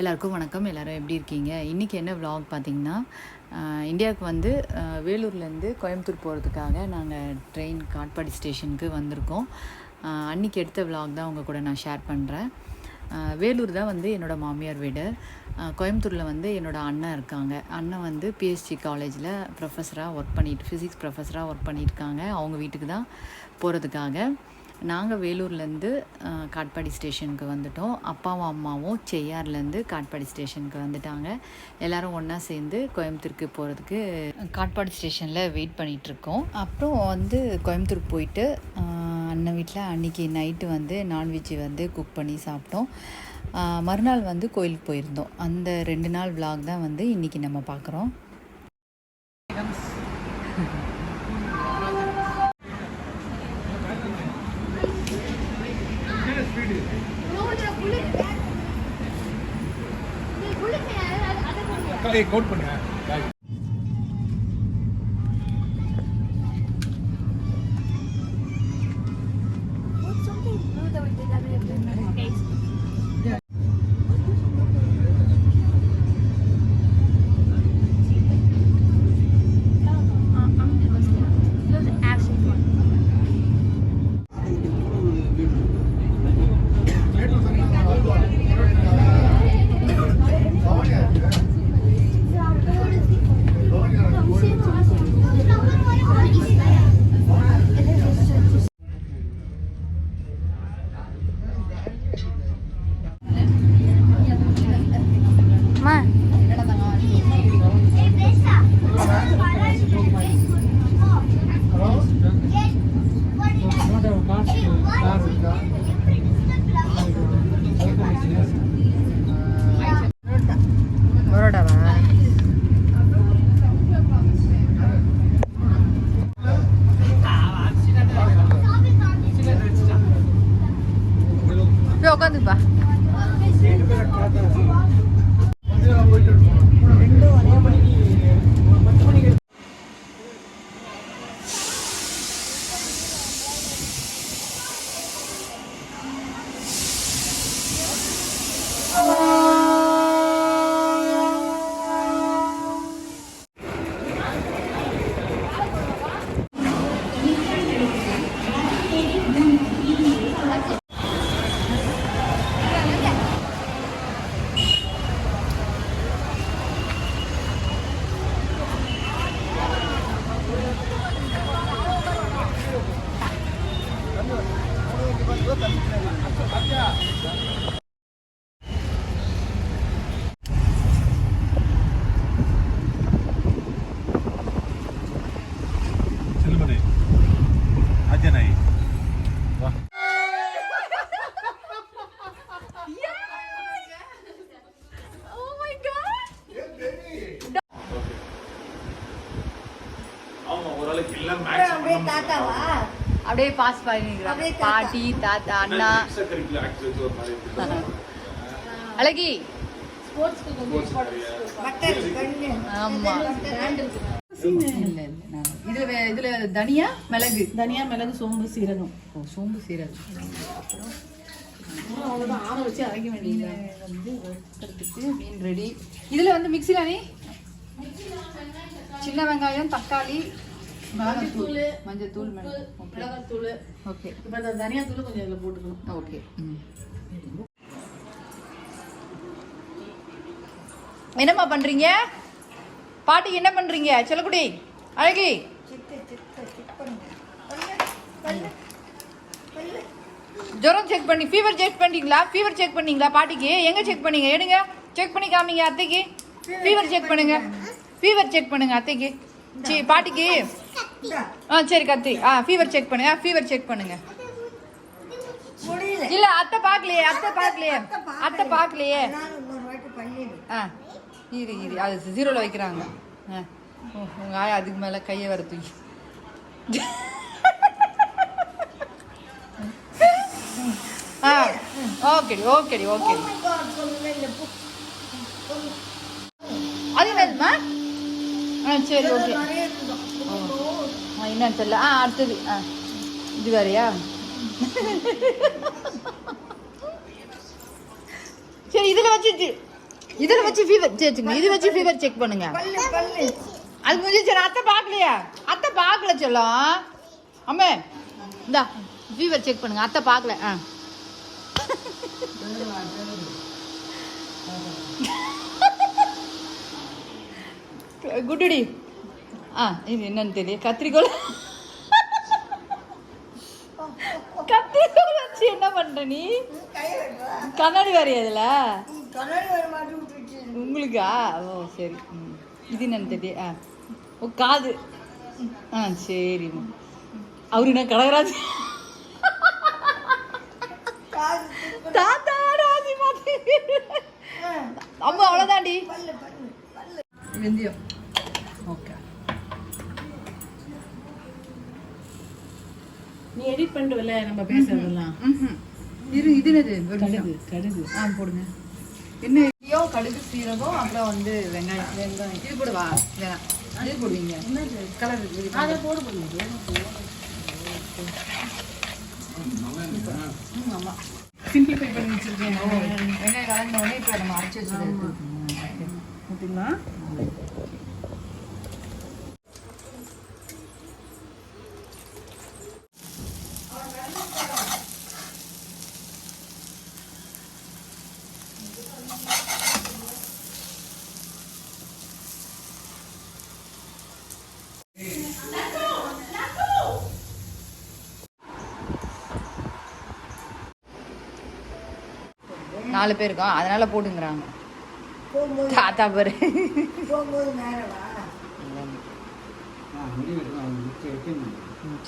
எல்லாருக்கும் வணக்கம். எல்லோரும் எப்படி இருக்கீங்க? இன்றைக்கி என்ன vlog பார்த்தீங்கன்னா இந்தியாவுக்கு வந்து வேலூர்லேருந்து கோயம்புத்தூர் போகிறதுக்காக நாங்கள் ட்ரெயின் காட்பாடி ஸ்டேஷனுக்கு வந்திருக்கோம். அன்னைக்கு எடுத்த vlog தான் உங்கள் கூட நான் ஷேர் பண்ணுறேன் வேலூர் தான் வந்து என்னோடய மாமியார் வீடு. கோயம்புத்தூரில் வந்து என்னோடய அண்ணன் இருக்காங்க. அண்ணன் வந்து பிஎஸ்சி காலேஜில் ப்ரொஃபஸராக ஒர்க் பண்ணிட்டு ஃபிசிக்ஸ் ப்ரொஃபஸராக ஒர்க் பண்ணியிருக்காங்க அவங்க வீட்டுக்கு தான் போகிறதுக்காக நாங்கள் வேலூர்லேருந்து காட்பாடி ஸ்டேஷனுக்கு வந்துட்டோம். அப்பாவும் அம்மாவும் செய்யார்லேருந்து காட்பாடி ஸ்டேஷனுக்கு வந்துட்டாங்க. எல்லாரும் ஒன்றா சேர்ந்து கோயம்புத்தூருக்கு போகிறதுக்கு காட்பாடி ஸ்டேஷனில் வெயிட் பண்ணிகிட்ருக்கோம் அப்புறம் வந்து கோயம்புத்தூர் போயிட்டு அண்ணன் வீட்டில் அன்றைக்கி நைட்டு வந்து நான்வெஜ் வந்து குக் பண்ணி சாப்பிட்டோம். மறுநாள் வந்து கோயிலுக்கு போயிருந்தோம். அந்த ரெண்டு நாள் விலாக் தான் வந்து இன்றைக்கி நம்ம பார்க்குறோம் மக்களை கோட் பண்ணுங்க. कौन दूँगा அப்படியே பாஸ் பண்ணிக்கிறாங்க. பாட்டி தாத்தா அண்ணா. அழகி. இதுல இதுல தனியா மிளகு? தனியா மிளகு சோம்பு சீரகம். ஓ சோம்பு சீரகம். அவ்வளோதான் ஆற வச்சு அரைக்க வேண்டியது வந்து வறுக்கிறதுக்கு மீன் ரெடி இதுல வந்து மிக்ஸில நீ? சின்ன வெங்காயம் தக்காளி மஞ்சத்தூள் மஞ்சத்தூள் மிளகாத்தூள் ஓகே. இப்போ இந்த தனியாத்தூள் கொஞ்சம் இதில் போட்டுக்கணும். ஓகே. என்னம்மா பண்றீங்க? பாட்டி என்ன பண்றீங்க? செல்லக்குடி அழகி. ஜுரம் செக் பண்ணி ஃபீவர் செக் பண்ணீங்களா? ஃபீவர் செக் பண்ணீங்களா பாட்டிக்கு? எங்க செக் பண்ணீங்க? எடுங்க. செக் பண்ணி காமிங்க அத்தைக்கு. ஃபீவர் செக் பண்ணுங்க. ஃபீவர் செக் பண்ணுங்க அத்தைக்கு. சரி பாட்டிக்கு. ஆ சரி கத்தி. ஆ ஃபீவர் செக் பண்ணுங்க. ஃபீவர் செக் பண்ணுங்க. இல்ல அத்தை பார்க்கலையே அத்தை பார்க்கலையே. அத்தை பார்க்கலையே. ஆ இரு இரு. அது ஜீரோல வைக்கிறாங்க. ஆ. ஓ, உங்க ஆயா அதுக்கு மேல கையை வர தூக்கி. ஆ ஓகேடி ஓகேடி ஓகேடி. அது என்னதுமா ஆ சரி ஓகே. என்னன்னு தெரியல. ஆ அடுத்தது. ஆ இது வேறையா? சரி இதில் வச்சுச்சு இதில் வச்சு ஃபீவர் சேர்த்துங்க இது வச்சு ஃபீவர் செக் பண்ணுங்க. அது முடிஞ்சு அத்தை பார்க்கலையா? அத்தை பார்க்கல சொல்லும். அம்மே இந்தா ஃபீவர் செக் பண்ணுங்க. அத்தை பார்க்கல ஆ. குட்டுடி. ஆ இது என்னன்னு தெரியும் கத்திரிக்கோள். கத்திரிக்கோள் வச்சு என்ன பண்ற நீ? கண்ணாடி வரைய அதுல உங்களுக்கா? ஓ சரி. ம். இது என்னன்னு தெரியும் ஆ. ஓ காது. ஆ சரி. அவரு என்ன கடகராஜ் தாத்தா ராஜி மாதிரி. அம்மா அவ்வளோதாண்டி பல்லு பல்லு பல்லு. வெந்தயம் ஓகே நீ எடிட் பண்ணிட்டு நம்ம பேசுறதெல்லாம். இரு இது என்னது? கடுகு. கடுகு. ஆ போடுங்க. என்ன இல்லையோ கடுகு சீரகம் அப்புறம் வந்து வெங்காயம். வெங்காயம். இது போடுவா? வேணாம். இது போடுவீங்க. கலர் இருக்குது அதை போட. முடியாது ஆமாம் சிம்பிளிஃபை பண்ணி வச்சிருக்கேன் வெங்காயம் கலந்த உடனே இப்போ நம்ம அரைச்சி வச்சுருக்கோம் பார்த்தீங்களா நாலு பேர். இருக்கோம் அதனால போடுங்கிறாங்க போகும்போது தாத்தா பேர்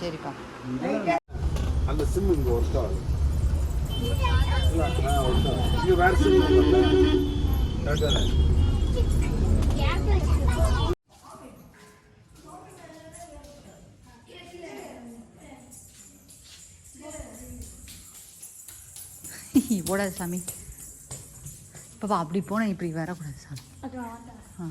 சரிப்பா அந்த சிம் இங்க ஒர்க் ஆகுது இது வேற சிம் கரெக்டாக போடாது சாமி. பாப்பா அப்படி போனால் இப்படி வரக்கூடாது சாமி. ஆ.